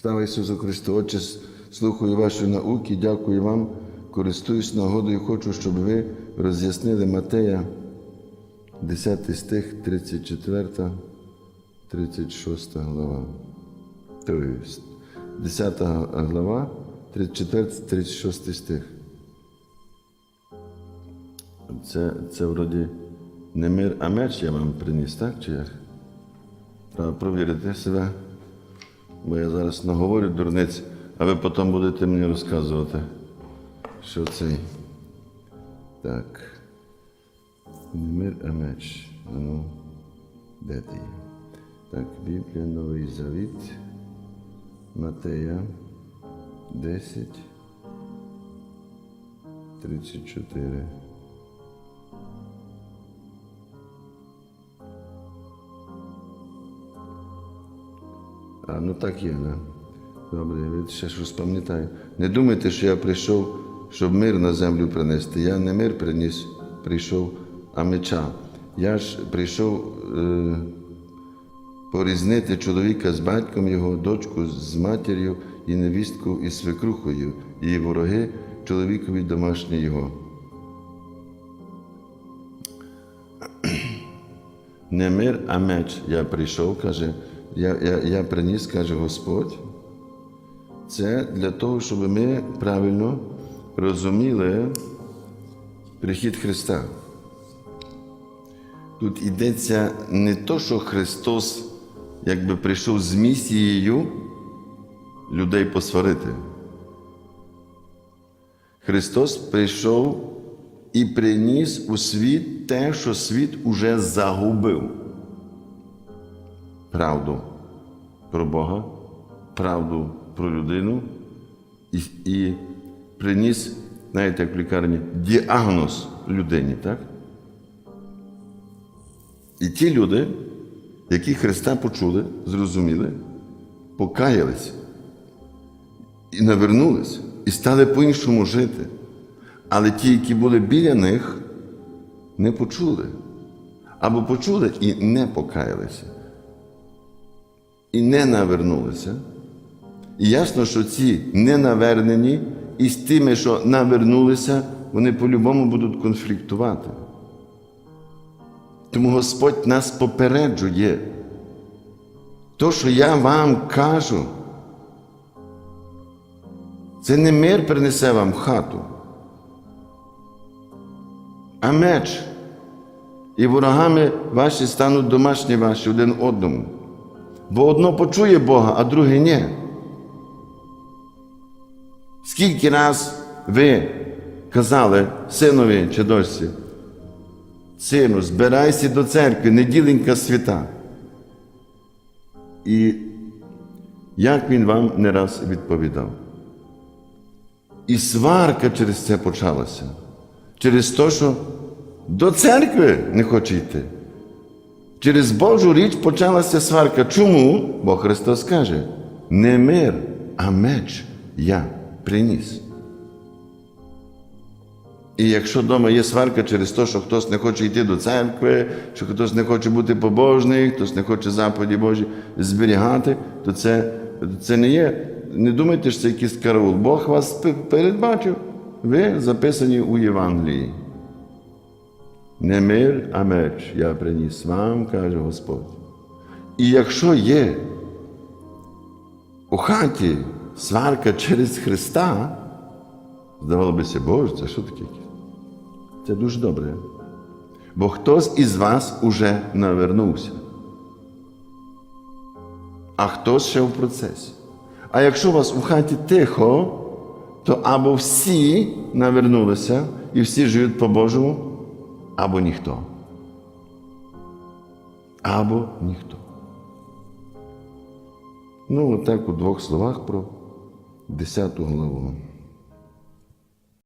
Слава Ісусу Христу, Отче, слухаю вашої науки, дякую вам, користуюсь нагодою, хочу, щоб ви роз'яснили Матея, 10 стих, 34, 36 глава. Тобто, 10 глава, 34, 36 стих. Це, це вроді не мир, а меч я вам приніс, так? Чи як? Треба провірити себе. Бо я зараз наговорю дурниць, а ви потім будете мені розказувати, що цей. Так. Не мир, а меч. Ну, де ти? Так, Біблія, Новий Завіт. Матея 10. 34. А, ну так є, да. Добре, я ще щось пам'ятаю. Не думайте, що я прийшов, щоб мир на землю принести. Я не мир приніс, прийшов, а меча. Я ж прийшов е, порізнити чоловіка з батьком його, дочку з матір'ю і невістку із свекрухою, і вороги чоловікові домашні його. Не мир, а меч. Я прийшов, каже, я, я, я приніс, каже Господь. Це для того, щоб ми правильно розуміли прихід Христа. Тут йдеться не то, що Христос якби прийшов з місією людей посварити. Христос прийшов і приніс у світ те, що світ уже загубив. Правду про Бога, правду про людину і, і приніс, знаєте, як в лікарні, діагноз людині, так? І ті люди, які Христа почули, зрозуміли, покаялись і навернулись, і стали по-іншому жити. Але ті, які були біля них, не почули. Або почули і не покаялися. І не навернулися. І ясно, що ці ненавернені і з тими, що навернулися, вони по-любому будуть конфліктувати. Тому Господь нас попереджує. То, що я вам кажу, це не мир принесе вам хату, а меч. І ворогами ваші стануть домашні ваші один одному. Бо одно почує Бога, а друге ні. Скільки раз ви казали синові чи дочці, сину, збирайся до церкви, неділенька свята. І як він вам не раз відповідав. І сварка через це почалася. Через те, що до церкви не хоче йти. Через Божу річ почалася сварка. Чому? Бо Христос каже: не мир, а меч я приніс. І якщо вдома є сварка через те, що хтось не хоче йти до церкви, що хтось не хоче бути побожний, хтось не хоче заповіді Божі зберігати, то це, це не є. Не думайте, що це якийсь караул. Бог вас передбачив. Ви записані у Євангелії. Не мир, а меч я приніс вам, каже Господь. І якщо є у хаті сварка через Христа, здавалося, Боже, це що таке? Це дуже добре. Бо хтось із вас уже навернувся, а хтось ще в процесі. А якщо у вас у хаті тихо, то або всі навернулися і всі живуть по-божому, або ніхто. Або ніхто. Ну, отак у двох словах про 10 главу.